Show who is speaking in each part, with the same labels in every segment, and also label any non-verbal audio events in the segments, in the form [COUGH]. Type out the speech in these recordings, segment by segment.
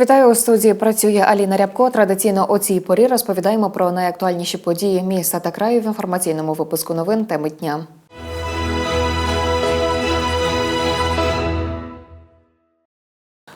Speaker 1: Вітаю у студії. Працює Аліна Рябко. Традиційно о цій порі розповідаємо про найактуальніші події міста та краю в інформаційному випуску новин теми дня.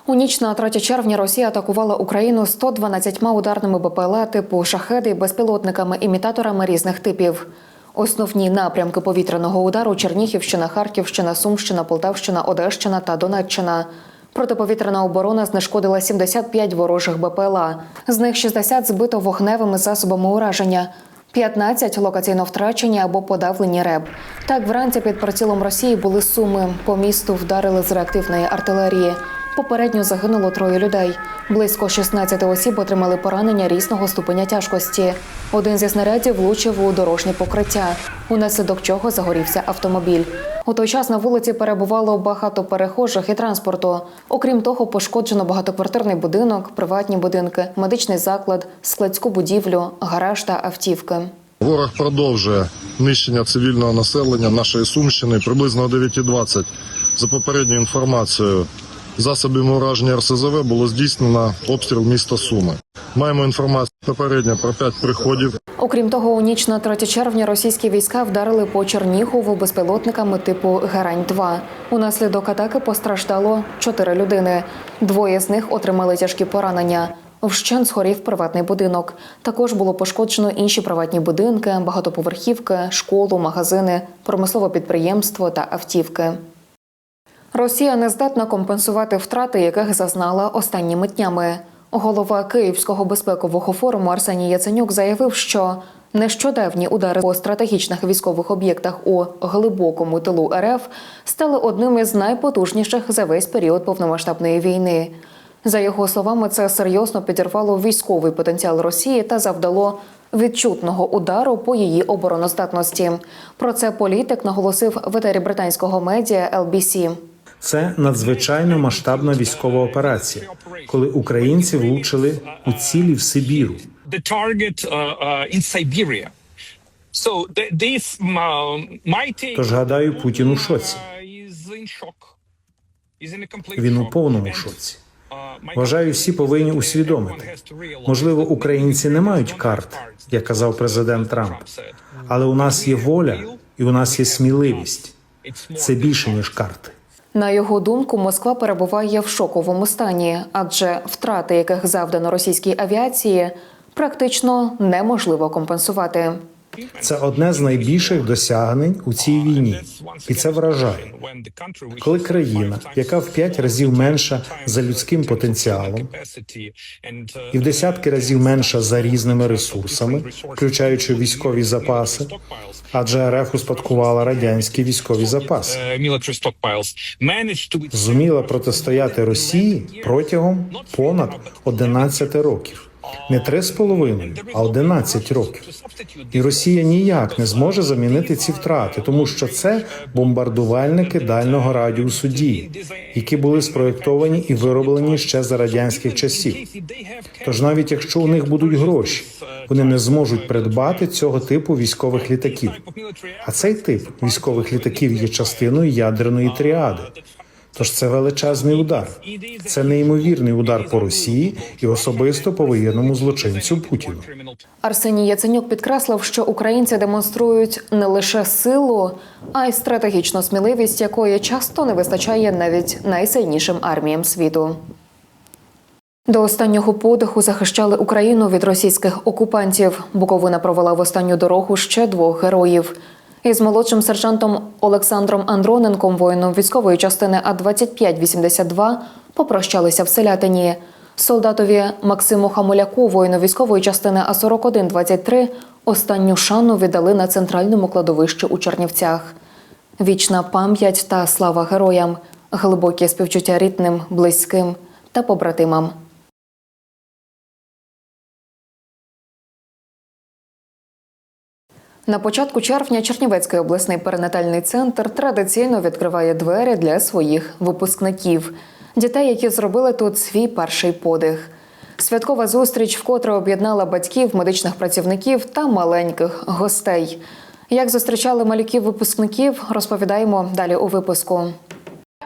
Speaker 1: У ніч на 3 червня Росія атакувала Україну 112 ударними БПЛА типу шахеди, безпілотниками, імітаторами різних типів. Основні напрямки повітряного удару Чернігівщина, Харківщина, Сумщина, Полтавщина, Одещина та Донеччина. Протиповітряна оборона знешкодила 75 ворожих БПЛА. З них 60 збито вогневими засобами ураження. 15 локаційно втрачені або подавлені РЕБ. Так, вранці під прицілом Росії були суми. По місту вдарили з реактивної артилерії. Попередньо загинуло троє людей. Близько 16 осіб отримали поранення різного ступеня тяжкості. Один зі снарядів влучив у дорожнє покриття, унаслідок чого загорівся автомобіль. У той час на вулиці перебувало багато перехожих і транспорту. Окрім того, пошкоджено багатоквартирний будинок, приватні будинки, медичний заклад, складську будівлю, гараж та автівки.
Speaker 2: Ворог продовжує нищення цивільного населення нашої Сумщини приблизно о 9.20. За попередньою інформацією, засобами ураження РСЗВ було здійснено обстріл міста Суми. Маємо інформацію попередньо про 5 приходів.
Speaker 1: Окрім того, у ніч на 3 червня російські війська вдарили по Чернігову безпілотниками типу Герань-2. Унаслідок атаки постраждало чотири людини. Двоє з них отримали тяжкі поранення. Вщент згорів приватний будинок. Також було пошкоджено інші приватні будинки, багатоповерхівки, школу, магазини, промислове підприємство та автівки. Росія не здатна компенсувати втрати, яких зазнала останніми днями. Голова Київського безпекового форуму Арсеній Яценюк заявив, що нещодавні удари по стратегічних військових об'єктах у глибокому тилу РФ стали одним із найпотужніших за весь період повномасштабної війни. За його словами, це серйозно підірвало військовий потенціал Росії та завдало відчутного удару по її обороноздатності. Про це політик наголосив в етері британського медіа LBC.
Speaker 3: Це надзвичайно масштабна військова операція, коли українці влучили у цілі в Сибіру.
Speaker 4: uh, uh, um,
Speaker 3: Тож гадаю, Путін у шоці.
Speaker 4: uh,
Speaker 3: Він у повному шоці. Вважаю, всі повинні усвідомити. Можливо, українці не мають карт, як казав президент Трамп, але у нас є воля і у нас є сміливість. Це більше ніж карти.
Speaker 1: На його думку, Москва перебуває в шоковому стані, адже втрати, яких завдано російській авіації, практично неможливо компенсувати.
Speaker 3: Це одне з найбільших досягнень у цій війні, і це вражає. Коли країна, яка в п'ять разів менша за людським потенціалом, і в десятки разів менша за різними ресурсами, включаючи військові запаси, адже РФ успадкувала радянські військові запаси, зуміла протистояти Росії протягом понад 11 років. Не три з половиною, а 11 років. І Росія ніяк не зможе замінити ці втрати, тому що це бомбардувальники дальнього радіусу дії, які були спроєктовані і вироблені ще за радянських часів. Тож навіть якщо у них будуть гроші, вони не зможуть придбати цього типу військових літаків. А цей тип військових літаків є частиною ядерної тріади. Тож це величезний удар. Це неймовірний удар по Росії і особисто по воєнному злочинцю Путіну.
Speaker 1: Арсеній Яценюк підкреслив, що українці демонструють не лише силу, а й стратегічну сміливість, якої часто не вистачає навіть найсильнішим арміям світу. До останнього подиху захищали Україну від російських окупантів. Буковина провела в останню дорогу ще двох героїв. Із молодшим сержантом Олександром Андроненком, воїном військової частини А 2582 попрощалися в селятині. Солдатові Максиму Хамуляку, воїну військової частини А 4123 останню шану віддали на центральному кладовищі у Чернівцях. Вічна пам'ять та слава героям, глибокі співчуття рідним, близьким та побратимам. На початку червня Чернівецький обласний перинатальний центр традиційно відкриває двері для своїх випускників, дітей, які зробили тут свій перший подих. Святкова зустріч вкотре об'єднала батьків, медичних працівників та маленьких гостей. Як зустрічали малюків випускників, розповідаємо далі у випуску.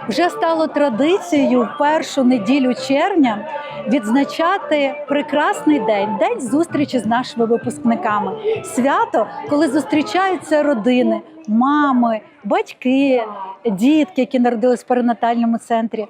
Speaker 5: Вже стало традицією в першу неділю червня відзначати прекрасний день день зустрічі з нашими випускниками. Свято, коли зустрічаються родини, мами, батьки, дітки, які народились в перинатальному центрі,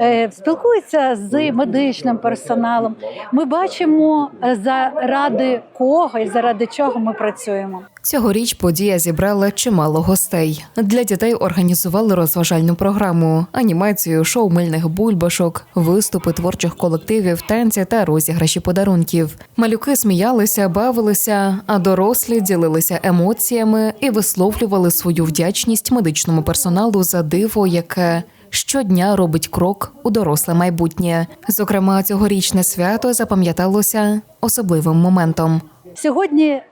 Speaker 5: е, спілкуються з медичним персоналом. Ми бачимо е, заради кого і заради чого ми працюємо.
Speaker 1: Цьогоріч подія зібрала чимало гостей. Для дітей організували розважальну програму, анімацію, шоу мильних бульбашок, виступи творчих колективів, танці та розіграші подарунків. Малюки сміялися, бавилися, а дорослі ділилися емоціями і висловлювали свою вдячність медичному персоналу за диво, яке щодня робить крок у доросле майбутнє. Зокрема, цьогорічне свято запам'яталося особливим моментом.
Speaker 5: Сьогодні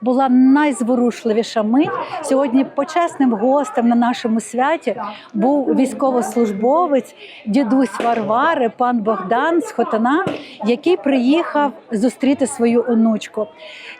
Speaker 5: була найзворушливіша мить. Сьогодні почесним гостем на нашому святі був військовослужбовець, дідусь Варвари, пан Богдан з Хотина, який приїхав зустріти свою онучку.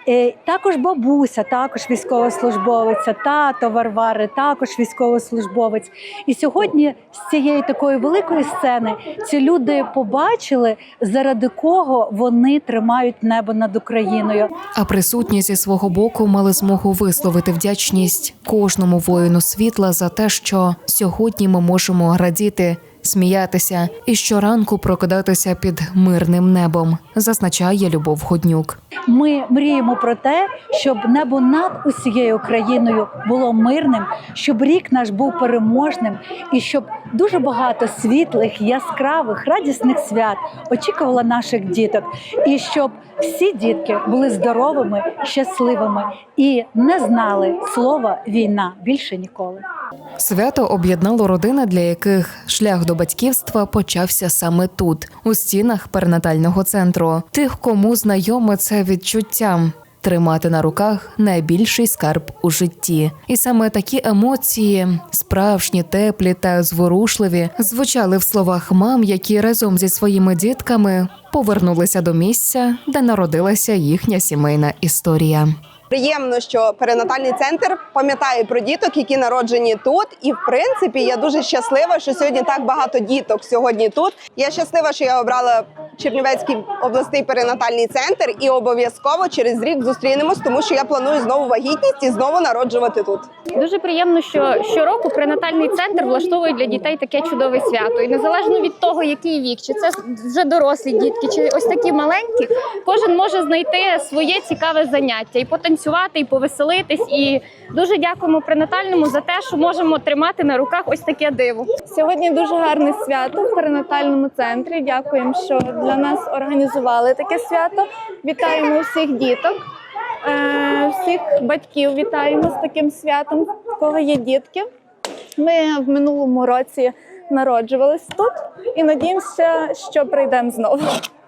Speaker 5: Е, Також бабуся, також військовослужбовець, тато Варвари, також військовослужбовець. І сьогодні з цієї такої великої сцени ці люди побачили, заради кого вони тримають небо над Україною.
Speaker 1: А присутні зі свого боку мали змогу висловити вдячність кожному воїну світла за те, що сьогодні ми можемо радіти, сміятися і щоранку прокидатися під мирним небом, зазначає Любов Ходнюк.
Speaker 5: Ми мріємо про те, щоб небо над усією країною було мирним, щоб рік наш був переможним, і щоб дуже багато світлих, яскравих, радісних свят очікувало наших діток, і щоб всі дітки були здоровими, щасливими і не знали слова війна більше ніколи.
Speaker 1: Свято об'єднало родини, для яких шлях до батьківства почався саме тут, у стінах перинатального центру. Тих, кому знайоме це відчуття. Тримати на руках найбільший скарб у житті, і саме такі емоції, справжні, теплі та зворушливі, звучали в словах мам, які разом зі своїми дітками повернулися до місця, де народилася їхня сімейна історія.
Speaker 6: Приємно, що перинатальний центр пам'ятає про діток, які народжені тут. І в принципі я дуже щаслива, що сьогодні так багато діток сьогодні тут. Я щаслива, що я обрала Чернівецький обласний перинатальний центр, і обов'язково через рік зустрінемось, тому що я планую знову вагітність і знову народжувати тут.
Speaker 7: Дуже приємно, що щороку пренатальний центр влаштовує для дітей таке чудове свято. І незалежно від того, який вік, чи це вже дорослі дітки, чи ось такі маленькі, кожен може знайти своє цікаве заняття і потанцювати, і повеселитись. І дуже дякуємо пренатальному за те, що можемо тримати на руках ось таке диво.
Speaker 8: Сьогодні дуже гарне свято в перинатальному центрі. Дякуємо, що для нас організували таке свято. Вітаємо всіх діток, е, всіх батьків. Вітаємо з таким святом, в кого є дітки. Ми в минулому році народжувались тут і надіємося, що прийдемо знову.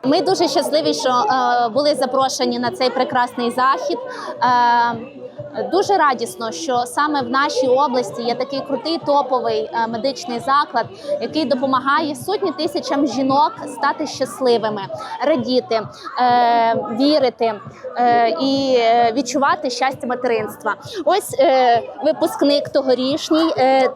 Speaker 9: Ми дуже щасливі, що е, були запрошені на цей прекрасний захід. Дуже радісно, що саме в нашій області є такий крутий топовий е, медичний заклад, який допомагає сотні тисячам жінок стати щасливими, радіти, е, вірити е, і відчувати щастя материнства. Ось випускник тогорічній е,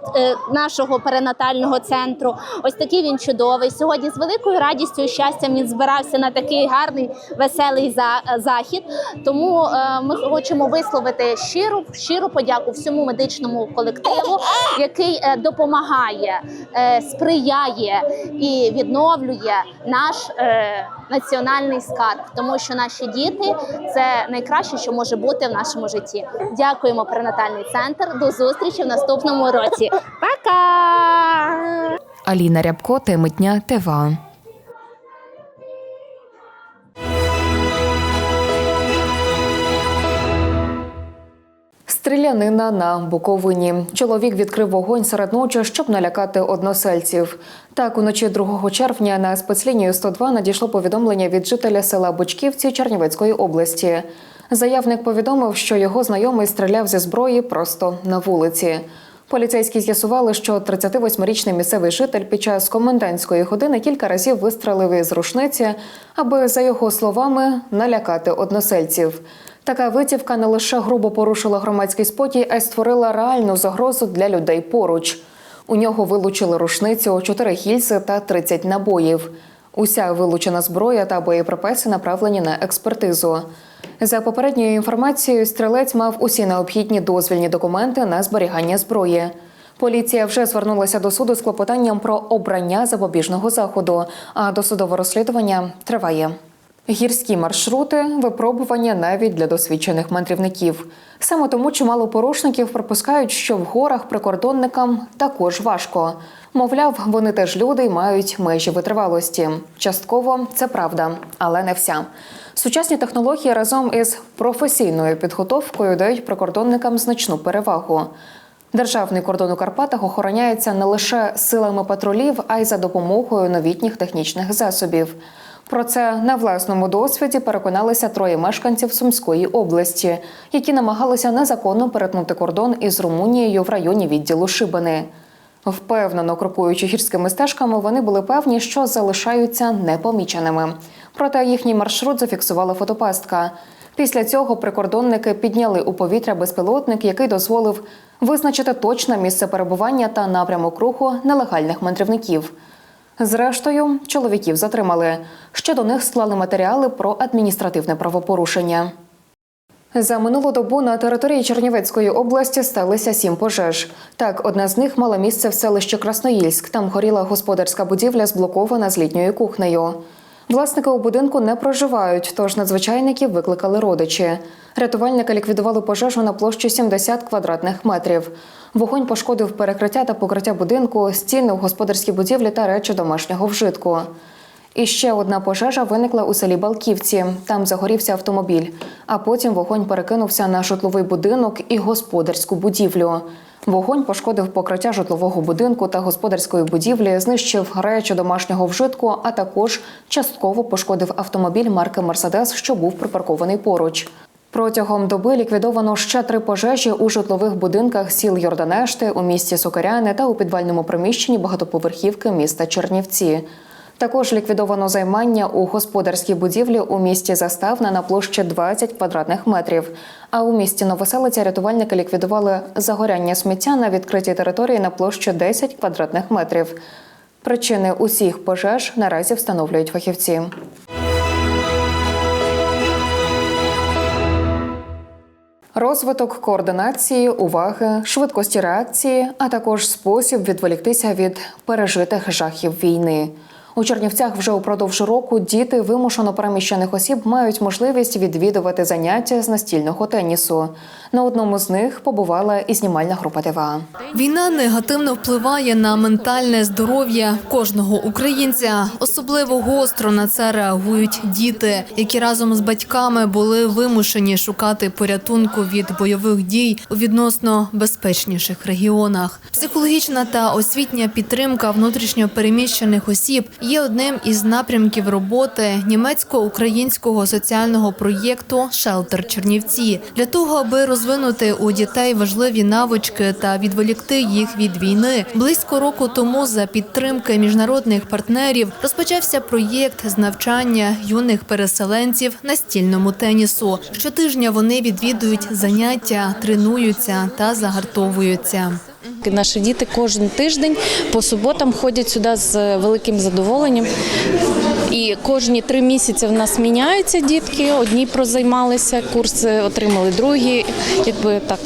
Speaker 9: нашого перинатального центру. Ось такий він чудовий. Сьогодні з великою радістю і щастям він збирався на такий гарний веселий захід. Тому ми хочемо висловити щиру щиру подяку всьому медичному колективу, який е, допомагає, е, сприяє і відновлює наш е, національний скарб, тому що наші діти це найкраще, що може бути в нашому житті. Дякуємо перинатальний центр. До зустрічі в наступному році. Пока!
Speaker 1: Аліна Рябко, теми дня ТВА. Стрілянина на Буковині. Чоловік відкрив вогонь серед ночі, щоб налякати односельців. Так, уночі 2 червня на спецлінію 102 надійшло повідомлення від жителя села Бучківці Чернівецької області. Заявник повідомив, що його знайомий стріляв зі зброї просто на вулиці. Поліцейські з'ясували, що 38-річний місцевий житель під час комендантської години кілька разів вистрелив із рушниці, аби, за його словами, налякати односельців. Така витівка не лише грубо порушила громадський спокій, а й створила реальну загрозу для людей поруч. У нього вилучили рушницю, 4 гільзи та 30 набоїв. Уся вилучена зброя та боєприпаси направлені на експертизу. За попередньою інформацією, стрілець мав усі необхідні дозвільні документи на зберігання зброї. Поліція вже звернулася до суду з клопотанням про обрання запобіжного заходу, а досудове розслідування триває. Гірські маршрути випробування навіть для досвідчених мандрівників. Саме тому чимало порушників припускають, що в горах прикордонникам також важко. Мовляв, вони теж люди й мають межі витривалості. Частково це правда, але не вся. Сучасні технології разом із професійною підготовкою дають прикордонникам значну перевагу. Державний кордон у Карпатах охороняється не лише силами патрулів, а й за допомогою новітніх технічних засобів. Про це на власному досвіді переконалися троє мешканців Сумської області, які намагалися незаконно перетнути кордон із Румунією в районі відділу Шибани. Впевнено крокуючи гірськими стежками, вони були певні, що залишаються непоміченими. Проте їхній маршрут зафіксувала фотопастка. Після цього прикордонники підняли у повітря безпілотник, який дозволив визначити точне місце перебування та напрямок руху нелегальних мандрівників. Зрештою, чоловіків затримали. Ще до них склали матеріали про адміністративне правопорушення. За минулу добу на території Чернівецької області сталися сім пожеж. Так, одна з них мала місце в селищі Красноїльськ. Там горіла господарська будівля, зблокована з літньою кухнею. Власники у будинку не проживають, тож надзвичайників викликали родичі. Рятувальники ліквідували пожежу на площі 70 квадратних метрів. Вогонь пошкодив перекриття та покриття будинку, стіни у господарській будівлі та речі домашнього вжитку. І ще одна пожежа виникла у селі Балківці. Там загорівся автомобіль, а потім вогонь перекинувся на житловий будинок і господарську будівлю. Вогонь пошкодив покриття житлового будинку та господарської будівлі, знищив речі домашнього вжитку, а також частково пошкодив автомобіль марки Мерседес, що був припаркований поруч. Протягом доби ліквідовано ще три пожежі у житлових будинках сіл Йорданешти, у місті Сокаряни та у підвальному приміщенні багатоповерхівки міста Чернівці. Також ліквідовано займання у господарській будівлі у місті Заставна на площі 20 квадратних метрів. А у місті Новоселиця рятувальники ліквідували загоряння сміття на відкритій території на площі 10 квадратних метрів. Причини усіх пожеж наразі встановлюють фахівці. Розвиток координації, уваги, швидкості реакції, а також спосіб відволіктися від пережитих жахів війни. У Чернівцях вже упродовж року діти вимушено переміщених осіб мають можливість відвідувати заняття з настільного тенісу. На одному з них побувала і знімальна група ТВА.
Speaker 10: Війна негативно впливає на ментальне здоров'я кожного українця. Особливо гостро на це реагують діти, які разом з батьками були вимушені шукати порятунку від бойових дій у відносно безпечніших регіонах. Психологічна та освітня підтримка внутрішньо переміщених осіб є одним із напрямків роботи німецько-українського соціального проєкту Шелтер Чернівці для того, аби розвинути у дітей важливі навички та відволікти їх від війни. Близько року тому за підтримки міжнародних партнерів розпочався проєкт з навчання юних переселенців настільному тенісу. Щотижня вони відвідують заняття, тренуються та загартовуються.
Speaker 11: Наші діти кожен тиждень по суботам ходять сюди з великим задоволенням. І кожні три місяці в нас міняються дітки. Одні прозаймалися курси, отримали другі. Якби так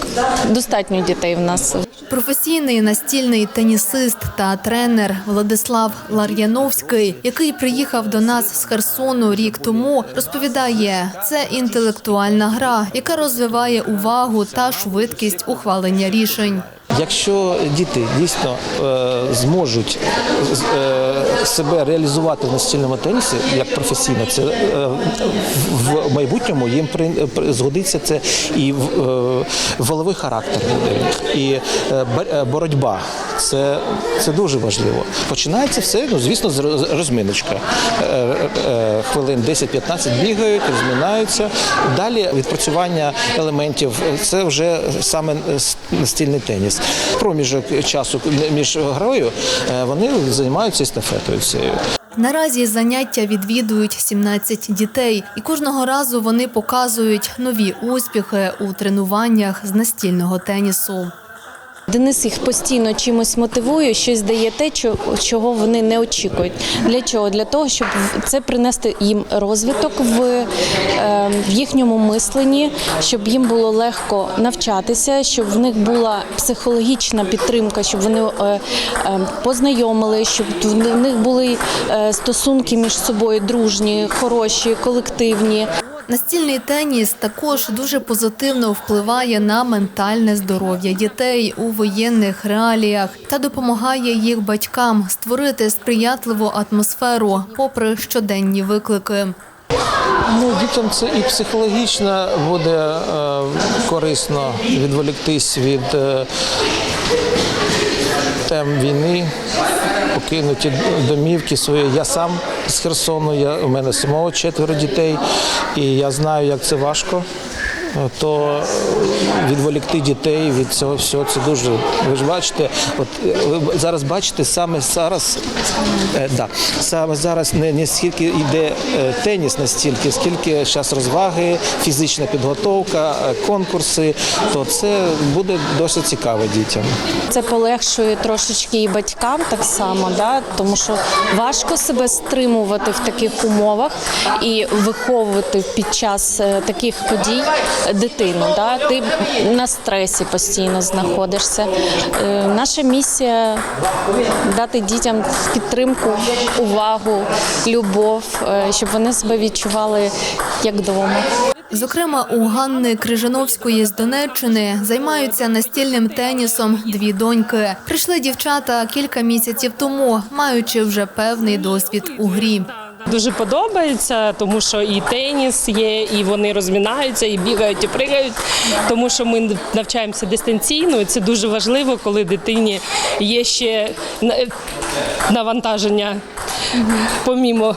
Speaker 11: достатньо дітей в нас.
Speaker 10: Професійний настільний тенісист та тренер Владислав Лар'яновський, який приїхав до нас з Херсону рік тому, розповідає, це інтелектуальна гра, яка розвиває увагу та швидкість ухвалення рішень.
Speaker 12: Якщо діти дійсно е, зможуть е, себе реалізувати в настільному тенісі як професійно, це е, в майбутньому їм згодиться це і воловий характер і боротьба. Це, це дуже важливо. Починається все, ну звісно, з роз- розминочка. Хвилин 10-15 бігають, розминаються. Далі відпрацювання елементів це вже саме настільний теніс. Проміжок часу між грою е, вони займаються естафетою цією.
Speaker 10: Наразі заняття відвідують 17 дітей, і кожного разу вони показують нові успіхи у тренуваннях з настільного тенісу.
Speaker 11: Денис їх постійно чимось мотивує, щось дає те, чого вони не очікують. Для чого? Для того, щоб це принести їм розвиток в, е, в їхньому мисленні, щоб їм було легко навчатися, щоб в них була психологічна підтримка, щоб вони е, е, познайомили, щоб в них були е, стосунки між собою дружні, хороші, колективні.
Speaker 10: Настільний теніс також дуже позитивно впливає на ментальне здоров'я дітей у воєнних реаліях та допомагає їх батькам створити сприятливу атмосферу попри щоденні виклики.
Speaker 12: Ну, дітям це і психологічно буде е, корисно відволіктись від е, тем війни, покинуті домівки свої. Я сам з Херсону, я, у мене самого четверо дітей, і я знаю, як це важко. Е, То відволікти дітей від цього всього це дуже. Ви ж бачите, от е, ви зараз бачите, саме зараз, е, да, саме зараз не, не скільки йде е, теніс настільки, скільки зараз розваги, фізична підготовка, конкурси, то це буде досить цікаво дітям.
Speaker 11: Це полегшує трошечки і батькам так само, да? тому що важко себе стримувати в таких умовах і виховувати під час таких подій дитину. Да? Ти на стресі постійно знаходишся. Е, Наша місія дати дітям підтримку, увагу, любов, е, щоб вони себе відчували як вдома.
Speaker 10: Зокрема, у Ганни Крижановської з Донеччини займаються настільним тенісом дві доньки. Прийшли дівчата кілька місяців тому, маючи вже певний досвід у грі.
Speaker 13: Дуже подобається, тому що і теніс є, і вони розмінаються, і бігають, і пригають. Тому що ми навчаємося дистанційно. і Це дуже важливо, коли дитині є ще навантаження помімо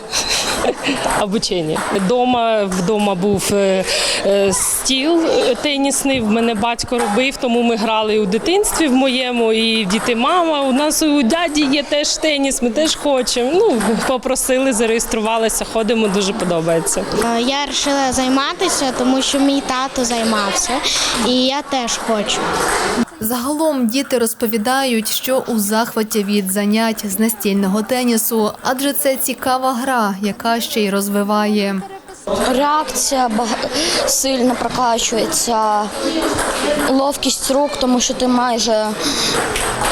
Speaker 13: [LAUGHS] обучення. Дома вдома був е, е, стіл е, тенісний. В мене батько робив, тому ми грали у дитинстві в моєму, і діти, мама, у нас у дяді є теж теніс, ми теж хочемо. Ну, попросили, зареєструвалися, ходимо, дуже подобається.
Speaker 14: Я вирішила займатися, тому що мій тато займався, і я теж хочу.
Speaker 10: Загалом діти розповідають, що у захваті від занять з настільного тенісу, адже це цікава гра, яка ще й розвиває.
Speaker 14: Реакція сильно прокачується, ловкість рук, тому що ти майже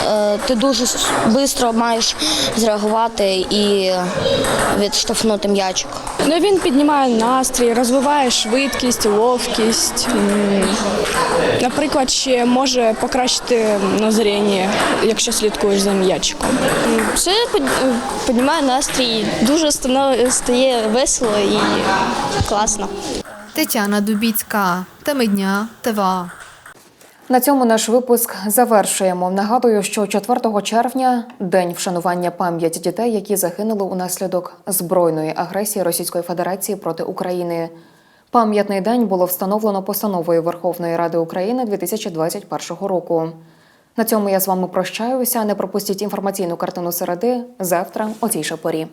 Speaker 14: е, ти дуже швидко маєш зреагувати і відштовхнути м'ячик.
Speaker 8: Ну, він піднімає настрій, розвиває швидкість, ловкість. Наприклад, ще може покращити на зріння, якщо слідкуєш за м'ячиком.
Speaker 14: Це піднімає настрій, дуже стає весело і класно.
Speaker 10: Тетяна Дубіцька, теми дня, ТВА.
Speaker 1: На цьому наш випуск завершуємо. Нагадую, що 4 червня день вшанування пам'яті дітей, які загинули унаслідок збройної агресії Російської Федерації проти України. Пам'ятний день було встановлено постановою Верховної Ради України 2021 року. На цьому я з вами прощаюся. Не пропустіть інформаційну картину середи завтра о цій же порі.